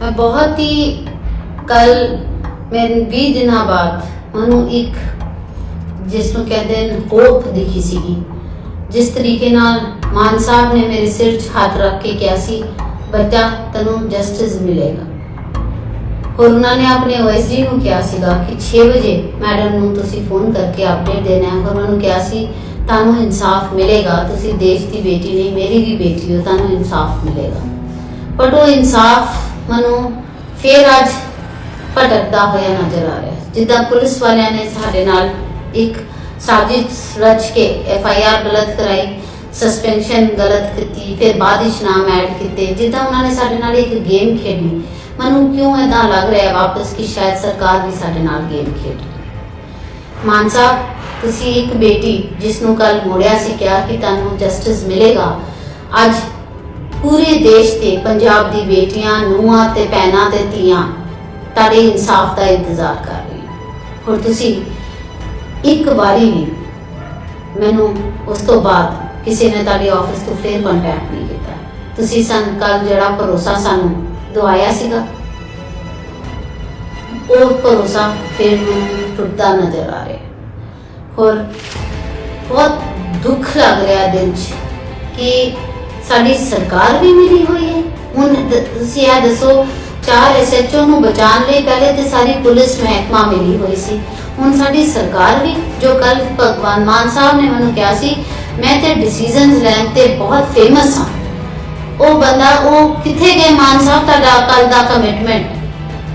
ਮੈਂ ਬਹੁਤ ਹੀ ਕੱਲ ਮੈਂ 20 ਦਿਨਾਂ ਬਾਅਦ ਮੈਨੂੰ ਇੱਕ ਜਿਸ ਨੂੰ ਕਹਿੰਦੇ ਨੇ ਹੋਪ ਦਿਖੀ ਸੀਗੀ। ਜਿਸ ਤਰੀਕੇ ਨਾਲ ਮਾਨ ਸਾਹਿਬ ਨੇ ਮੇਰੇ ਸਿਰ 'ਚ ਹੱਥ ਰੱਖ ਕੇ ਕਿਹਾ ਸੀ, ਬੱਚਾ, ਤੈਨੂੰ ਜਸਟਿਸ ਮਿਲੇਗਾ। ਔਰ ਉਹਨਾਂ ਨੇ ਆਪਣੇ ਓਐਸਡੀ ਨੂੰ ਕਿਹਾ ਸੀਗਾ ਕਿ 6 ਵਜੇ ਮੈਡਮ ਨੂੰ ਤੁਸੀਂ ਫੋਨ ਕਰਕੇ ਅਪਡੇਟ ਦੇਣਾ ਹੈ। ਉਹਨਾਂ ਨੂੰ ਕਿਹਾ ਸੀ, ਤੁਹਾਨੂੰ ਇਨਸਾਫ ਮਿਲੇਗਾ, ਤੁਸੀਂ ਦੇਸ਼ ਦੀ ਬੇਟੀ ਨਹੀਂ, ਮੇਰੀ ਵੀ ਬੇਟੀ ਹੋ, ਤੁਹਾਨੂੰ ਇਨਸਾਫ ਮਿਲੇਗਾ। ਬਟ ਉਹ ਇਨਸਾਫ ਮੈਨੂੰ ਫੇਰ ਅੱਜ ਭਟਕਦਾ ਹੋਇਆ ਨਜ਼ਰ ਆ ਰਿਹਾ ਜਿੱਦਾਂ ਪੁਲਿਸ ਵਾਲਿਆਂ ਨੇ ਸਾਡੇ ਨਾਲ ਇੱਕ ਸਾਜ਼ਿਸ਼ ਰਚ ਕੇ ਐਫ ਆਈ ਆਰ ਗਲਤ ਕਰਾਈ ਸਸਪੈਂਸ਼ਨ ਗਲਤ ਕੀਤੀ, ਫਿਰ ਬਾਅਦ ਵਿੱਚ ਨਾਮ ਐਡ ਕੀਤੇ, ਜਿੱਦਾਂ ਉਹਨਾਂ ਨੇ ਸਾਡੇ ਨਾਲ ਇੱਕ ਗੇਮ ਖੇਡੀ। ਮੈਨੂੰ ਕਿਉਂ ਏਦਾਂ ਲੱਗ ਰਿਹਾ ਹੈ ਵਾਪਸ ਕਿ ਸ਼ਾਇਦ ਸਰਕਾਰ ਵੀ ਸਾਡੇ ਨਾਲ ਗੇਮ ਖੇਡ ਰਹੀ ਮਾਨ ਸਾਹਿਬ, ਤੁਸੀਂ ਇੱਕ ਬੇਟੀ ਜਿਸ ਨੂੰ ਕੱਲ ਮੋੜਿਆ ਸੀ, ਕਿਹਾ ਕਿ ਤੁਹਾਨੂੰ ਜਸਟਿਸ ਮਿਲੇਗਾ, ਅੱਜ ਪੂਰੇ ਦੇਸ਼ ਤੇ ਪੰਜਾਬ ਦੀ ਬੇਟੀਆਂ, ਨੂੰਹਾਂ ਤੇ ਭੈਣਾਂ ਤੇ ਧੀਆਂ, ਤੁਹਾਡੇ ਇਨਸਾਫ ਦਾ ਇੰਤਜ਼ਾਰ ਕਰ ਰਹੀਆਂ ਹੁਣ ਤੁਸੀਂ ਇੱਕ ਵਾਰੀ ਵੀ ਮੈਨੂੰ ਉਸ ਤੋਂ ਬਾਅਦ ਕਿਸੇ ਨੇ ਤੁਹਾਡੇ ਆਫਿਸ ਤੋਂ ਫੇਰ ਕੰਟੈਕਟ ਨਹੀਂ ਕੀਤਾ। ਤੁਸੀਂ ਸਾਨੂੰ, ਕੱਲ ਜਿਹੜਾ ਭਰੋਸਾ ਸਾਨੂੰ ਦਵਾਇਆ ਸੀਗਾ, ਉਹ ਭਰੋਸਾ ਫਿਰ ਮੈਨੂੰ ਟੁੱਟਦਾ ਨਜ਼ਰ ਆ ਰਿਹਾ। ਹੋਰ ਬਹੁਤ ਦੁੱਖ ਲੱਗ ਰਿਹਾ ਦਿਲ 'ਚ ਕਿ ਸਾਡੀ ਸਰਕਾਰ ਵੀ ਮਿਲੀ ਹੋਈ ਹੈ। ਹੁਣ ਤੁਸੀਂ ਇਹ ਦੱਸੋ, ਚਾਰ ਐਸਐਚਓ ਨੂੰ ਬਚਾਉਣ ਲਈ ਪਹਿਲੇ ਤੇ ਸਾਰੀ ਪੁਲਿਸ ਮਹਿਕਮਾ ਮਿਲੀ ਹੋਈ ਸੀ। ਹੁਣ ਸਾਡੀ ਸਰਕਾਰ ਵੀ, ਜੋ ਕੱਲ ਭਗਵਾਨ ਮਾਨ ਸਾਹਿਬ ਨੇ ਮੈਨੂੰ ਕਿਹਾ ਸੀ, ਮੈਂ ਤੇ ਡਿਸੀਜਨਸ ਲੈਣ ਤੇ ਬਹੁਤ ਫੇਮਸ ਹਾਂ। ਉਹ ਬੰਦਾ, ਉਹ ਕਿੱਥੇ ਗਏ? ਮਾਨ ਸਾਹਿਬ ਤੁਹਾਡਾ ਕੱਲ ਦਾ ਕਮਿਟਮੈਂਟ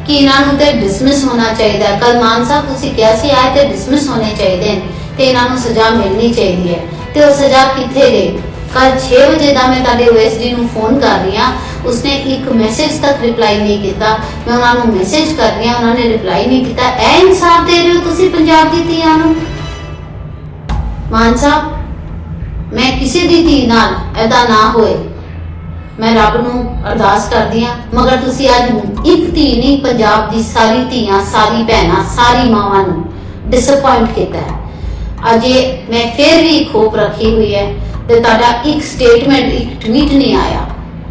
ਕਿ ਇਹਨਾਂ ਨੂੰ ਤੇ ਡਿਸਮਿਸ ਹੋਣਾ ਚਾਹੀਦਾ ਕੱਲ ਮਾਨ ਸਾਹਿਬ ਤੁਸੀਂ ਕਿਹਾ ਸੀ ਆਏ ਤੇ ਡਿਸਮਿਸ ਹੋਣੇ ਚਾਹੀਦੇ ਨੇ ਤੇ ਇਹਨਾਂ ਨੂੰ ਸਜ਼ਾ ਮਿਲਣੀ ਚਾਹੀਦੀ ਹੈ। ਤੇ ਉਹ ਸਜ਼ਾ ਕਿੱਥੇ ਗਈ ਕੱਲ 6 ਵਜੇ ਦਾ ਮੈਂ ਤੁਹਾਡੇ ਓਐਸਡੀ ਨੂੰ ਫੋਨ ਕਰ ਰਹੀ ਹਾਂ। ਉਸਨੇ ਇੱਕ ਮੈਸੇਜ ਤੱਕ ਰਿਪਲਾਈ ਨਹੀਂ ਕੀਤਾ। ਮੈਂ ਉਹਨਾਂ ਨੂੰ ਮੈਸੇਜ ਕਰ ਰਹੀ ਹਾਂ, ਉਹਨਾਂ ਨੇ ਰਿਪਲਾਈ ਨਹੀਂ ਕੀਤਾ। ਇਹ ਇਨਸਾਫ ਦੇ ਰਹੇ ਹੋ ਤੁਸੀਂ ਪੰਜਾਬ ਦੀ ਧੀਆਂ ਨੂੰ ਮਾਨ ਸਾਹਿਬ, ਮੈਂ ਕਿਸੇ ਦੀ ਧੀ ਨਾਲ ਐਦਾ ਨਾ ਹੋਏ। ਮੈਂ ਰੱਬ ਨੂੰ ਅਰਦਾਸ ਕਰਦੀ ਆ ਮਗਰ ਤੁਸੀਂ ਅੱਜ ਇੱਕ ਧੀ ਨਹੀਂ, ਪੰਜਾਬ ਦੀ ਸਾਰੀ ਧੀਆਂ, ਸਾਰੀ ਭੈਣਾਂ, ਸਾਰੀ ਮਾਵਾਂ ਨੂੰ ਡਿਸਪਾਇੰਟ ਕੀਤਾ ਹੈ। ਅੱਜ ਮੈਂ ਫੇਰ ਵੀ ਖੋਪ ਰੱਖੀ ਹੋਈ ਹੈ। ਤੇ ਤੁਹਾਡਾ ਇੱਕ ਸਟੇਟਮੈਂਟ ਇੱਕ ਟਵੀਟ ਨਹੀਂ ਆਇਆ।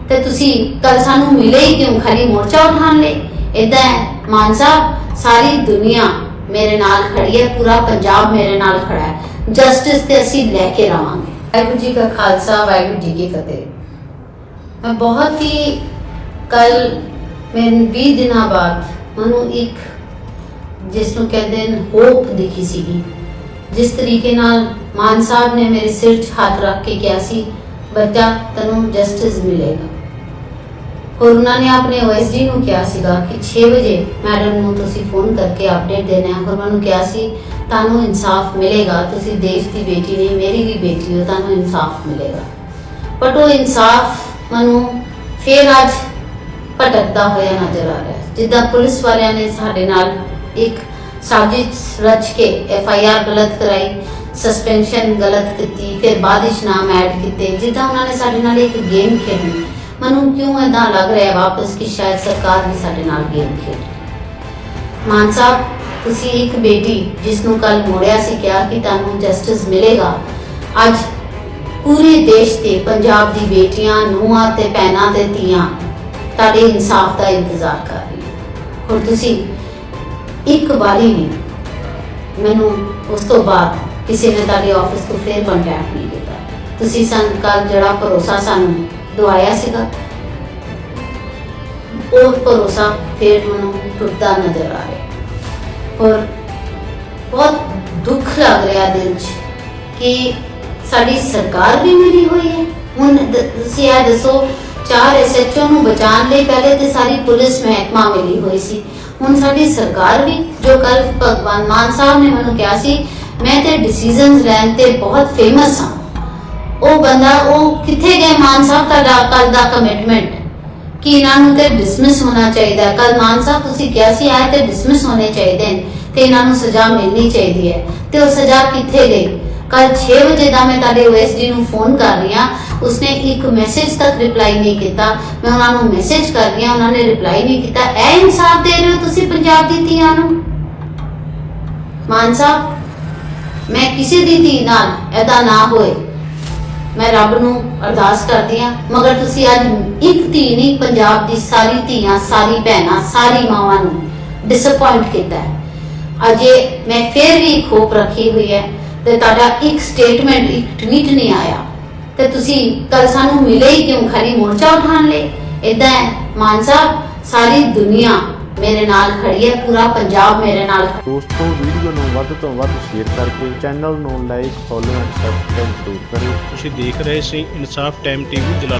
ਤੇ ਤੁਸੀਂ ਕੱਲ ਸਾਨੂੰ ਮਿਲੇ ਹੀ ਕਿਉਂ? ਖਾਲੀ ਮੋਰਚਾ ਉਠਾਉਣ ਲਈ। ਇਦਾਂ ਮਾਨ ਸਾਹਿਬ, ਸਾਰੀ ਦੁਨੀਆ ਮੇਰੇ ਨਾਲ ਖੜੀ ਹੈ, ਪੂਰਾ ਪੰਜਾਬ ਮੇਰੇ ਨਾਲ ਖੜਾ ਹੈ। ਜਸਟਿਸ ਤੇ ਅਸੀਂ ਲੈ ਕੇ ਰਵਾਂਗੇ। ਵਾਹਿਗੁਰੂ ਜੀ ਕਾ ਖਾਲਸਾ, ਵਾਹਿਗੁਰੂ ਜੀ ਕੀ ਫਤਿਹ। ਮੈਂ ਬਹੁਤ ਹੀ ਕੱਲ ਮੈਂ 20 ਦਿਨਾਂ ਬਾਅਦ ਮੈਨੂੰ ਇੱਕ, ਜਿਸ ਨੂੰ ਕਹਿੰਦੇ ਹੋਪ ਦਿਖੀ ਸੀਗੀ। ਜਿਸ ਤਰੀਕੇ ਨਾਲ ਮਾਨ ਸਾਹਿਬ ਨੇ ਮੇਰੇ ਸਿਰ 'ਚ ਹੱਥ ਰੱਖ ਕੇ ਕਿਹਾ ਸੀ, ਬੱਚਾ, ਤੈਨੂੰ ਜਸਟਿਸ ਮਿਲੇਗਾ। ਉਹਨਾਂ ਨੇ ਆਪਣੇ ਓਐਸਡੀ ਨੂੰ ਕਿਹਾ ਸੀਗਾ ਕਿ 6 ਵਜੇ ਮੈਡਮ ਨੂੰ ਤੁਸੀਂ ਫੋਨ ਕਰਕੇ ਅਪਡੇਟ ਦੇਣਾ ਹੈ। ਉਹਨਾਂ ਨੂੰ ਕਿਹਾ ਸੀ, ਤੁਹਾਨੂੰ ਇਨਸਾਫ ਮਿਲੇਗਾ, ਤੁਸੀਂ ਦੇਸ਼ ਦੀ ਬੇਟੀ ਨਹੀਂ, ਮੇਰੀ ਵੀ ਬੇਟੀ ਹੋ, ਤੁਹਾਨੂੰ ਇਨਸਾਫ ਮਿਲੇਗਾ। ਬਟ ਉਹ ਇਨਸਾਫ ਮੈਨੂੰ ਫੇਰ ਅੱਜ ਭਟਕਦਾ ਹੋਇਆ ਨਜ਼ਰ ਆ ਰਿਹਾ ਹੈ। ਜਿੱਦਾਂ ਪੁਲਿਸ ਵਾਲਿਆਂ ਨੇ ਸਾਡੇ ਨਾਲ ਇੱਕ ਸਾਜ਼ਿਸ਼ ਰਚ ਕੇ ਐਫ ਆਈ ਆਰ ਗਲਤ ਕਰਾਈ ਸਸਪੈਂਸ਼ਨ ਗਲਤ ਕੀਤੀ, ਫਿਰ ਬਾਅਦ ਵਿੱਚ ਨਾਮ ਐਡ ਕੀਤੇ, ਜਿੱਦਾਂ ਉਹਨਾਂ ਨੇ ਸਾਡੇ ਨਾਲ ਇੱਕ ਗੇਮ ਖੇਡੀ। ਮੈਨੂੰ ਕਿਉਂ ਏਦਾਂ ਲੱਗ ਰਿਹਾ ਵਾਪਸ ਕਿ ਸ਼ਾਇਦ ਸਰਕਾਰ ਵੀ ਸਾਡੇ ਨਾਲ ਗੇਮ ਖੇਡ? ਮਾਨ ਸਾਹਿਬ, ਤੁਸੀਂ ਇੱਕ ਬੇਟੀ ਜਿਸ ਨੂੰ ਕੱਲ ਮੋੜਿਆ ਸੀ, ਕਿਹਾ ਕਿ ਤੁਹਾਨੂੰ ਜਸਟਿਸ ਮਿਲੇਗਾ। ਅੱਜ ਪੂਰੇ ਦੇਸ਼ ਤੇ ਪੰਜਾਬ ਦੀ ਬੇਟੀਆਂ, ਨੂੰਹਾਂ ਤੇ ਭੈਣਾਂ ਤੇ ਧੀਆਂ ਤੁਹਾਡੇ ਇਨਸਾਫ ਦਾ ਇੰਤਜ਼ਾਰ ਕਰ ਰਹੀ ਹੁਣ ਤੁਸੀਂ ਇੱਕ ਵਾਰੀ ਵੀ ਮੈਨੂੰ ਉਸ ਤੋਂ ਬਾਅਦ ਕਿਸੇ ਨੇ ਤੁਹਾਡੇ ਆਫਿਸ ਤੋਂ ਫੇਰ ਕੰਟੈਕਟ ਨਹੀਂ ਕੀਤਾ ਤੁਸੀਂ ਸਾਨੂੰ ਕੱਲ ਜਿਹੜਾ ਭਰੋਸਾ ਸਾਨੂੰ ਦਵਾਇਆ ਸੀਗਾ, ਉਹ ਭਰੋਸਾ ਫੇਰ ਮੈਨੂੰ ਟੁੱਟਦਾ ਨਜ਼ਰ ਆ ਰਿਹਾ। ਔਰ ਬਹੁਤ ਦੁੱਖ ਲੱਗ ਰਿਹਾ ਦਿਲ 'ਚ ਕਿ ਸਾਡੀ ਸਰਕਾਰ ਵੀ ਮਿਲੀ ਹੋਈ ਹੈ। ਹੁਣ ਤੁਸੀਂ ਇਹ ਦੱਸੋ, ਚਾਰ ਐਸਐਚਓ ਨੂੰ ਬਚਾਉਣ ਲਈ ਪਹਿਲੇ ਤੇ ਸਾਰੀ ਪੁਲਿਸ ਮਹਿਕਮਾ ਮਿਲੀ ਹੋਈ ਸੀ। ਹੁਣ ਸਾਡੀ ਸਰਕਾਰ ਵੀ, ਜੋ ਕੱਲ ਭਗਵਾਨ ਮਾਨ ਸਾਹਿਬ ਨੇ ਮੈਨੂੰ ਕਿਹਾ ਸੀ ਮੈਂ ਤੇ ਡਿਸੀਜਨਸ ਲੈਣ ਤੇ ਬਹੁਤ ਫੇਮਸ ਹਾਂ। ਉਹ ਬੰਦਾ, ਉਹ ਕਿੱਥੇ ਗਏ ਮਾਨ ਸਾਹਿਬ ਤੁਹਾਡਾ ਕੱਲ ਦਾ ਕਮਿਟਮੈਂਟ ਕਿ ਇਹਨਾਂ ਨੂੰ ਤੇ ਡਿਸਮਿਸ ਹੋਣਾ ਚਾਹੀਦਾ? ਕੱਲ ਮਾਨ ਸਾਹਿਬ ਤੁਸੀਂ ਕਿਹਾ ਸੀ ਆਏ ਤੇ ਡਿਸਮਿਸ ਹੋਣੇ ਚਾਹੀਦੇ ਨੇ ਤੇ ਇਹਨਾਂ ਨੂੰ ਸਜ਼ਾ ਮਿਲਣੀ ਚਾਹੀਦੀ ਹੈ। ਤੇ ਉਹ ਸਜ਼ਾ ਕਿੱਥੇ ਗਈ ਕੱਲ 6 ਵਜੇ ਦਾ ਮੈਂ ਤੁਹਾਡੇ ਓਐਸਡੀ ਨੂੰ ਫੋਨ ਕਰ ਰਹੀ ਹਾਂ। ਉਸਨੇ ਇੱਕ ਮੈਸੇਜ ਤੱਕ ਰਿਪਲਾਈ ਨਹੀਂ ਕੀਤਾ। ਮੈਂ ਉਹਨਾਂ ਨੂੰ ਮੈਸੇਜ ਕਰ ਰਹੀ ਹਾਂ, ਉਹਨਾਂ ਨੇ ਰਿਪਲਾਈ ਨਹੀਂ ਕੀਤਾ। ਇਹ ਇਨਸਾਫ ਦੇ ਰਹੇ ਹੋ ਤੁਸੀਂ ਪੰਜਾਬ ਦੀ ਧੀਆਂ ਨੂੰ? ਮਾਨ ਸਾਹਿਬ ਮੈਂ ਕਿਸੇ ਦੀ ਧੀ ਨਾਲ ਐਦਾ ਨਾ ਹੋਏ। ਮੈਂ ਰੱਬ ਨੂੰ ਅਰਦਾਸ ਕਰਦੀ ਆ ਮਗਰ ਤੁਸੀਂ ਅੱਜ ਇੱਕ ਧੀ ਨਹੀਂ, ਪੰਜਾਬ ਦੀ ਸਾਰੀ ਧੀਆਂ, ਸਾਰੀ ਭੈਣਾਂ, ਸਾਰੀ ਮਾਵਾਂ ਨੂੰ ਡਿਸਪਾਇੰਟ ਕੀਤਾ ਹੈ। ਅਜੇ ਮੈਂ ਫੇਰ ਵੀ ਖੋਪ ਰੱਖੀ ਹੋਈ ਹੈ ਤੇ ਤੁਹਾਡਾ ਇੱਕ ਸਟੇਟਮੈਂਟ ਇੱਕ ਟਵੀਟ ਨਹੀਂ ਆਇਆ। ਤੇ ਤੁਸੀਂ ਕੱਲ ਸਾਨੂੰ ਮਿਲੇ ਹੀ ਕਿਉਂ? ਖਾਲੀ ਮੋਰਚਾ ਉਠਾਣ ਲਈ। ਇਦਾਂ ਹੈ, ਮਾਨ ਸਾਹਿਬ, ਸਾਰੀ ਦੁਨੀਆ ਮੇਰੇ ਨਾਲ ਖੜੀ ਹੈ ਪੂਰਾ ਪੰਜਾਬ ਮੇਰੇ ਨਾਲ। ਦੋਸਤੋ ਵੀਡੀਓ ਨੂੰ ਵੱਧ ਤੋਂ ਵੱਧ ਸ਼ੇਅਰ ਕਰਕੇ ਚੈਨਲ ਨੂੰ ਲਾਈਕ ਫੋਲੋ ਐਂਡ ਸਬਸਕ੍ਰਾਈਬ ਜ਼ਰੂਰ ਕਰਿਓ ਤੁਸੀਂ ਦੇਖ ਰਹੇ ਸੀ ਇਨਸਾਫ ਟਾਈਮ ਟੀਵੀ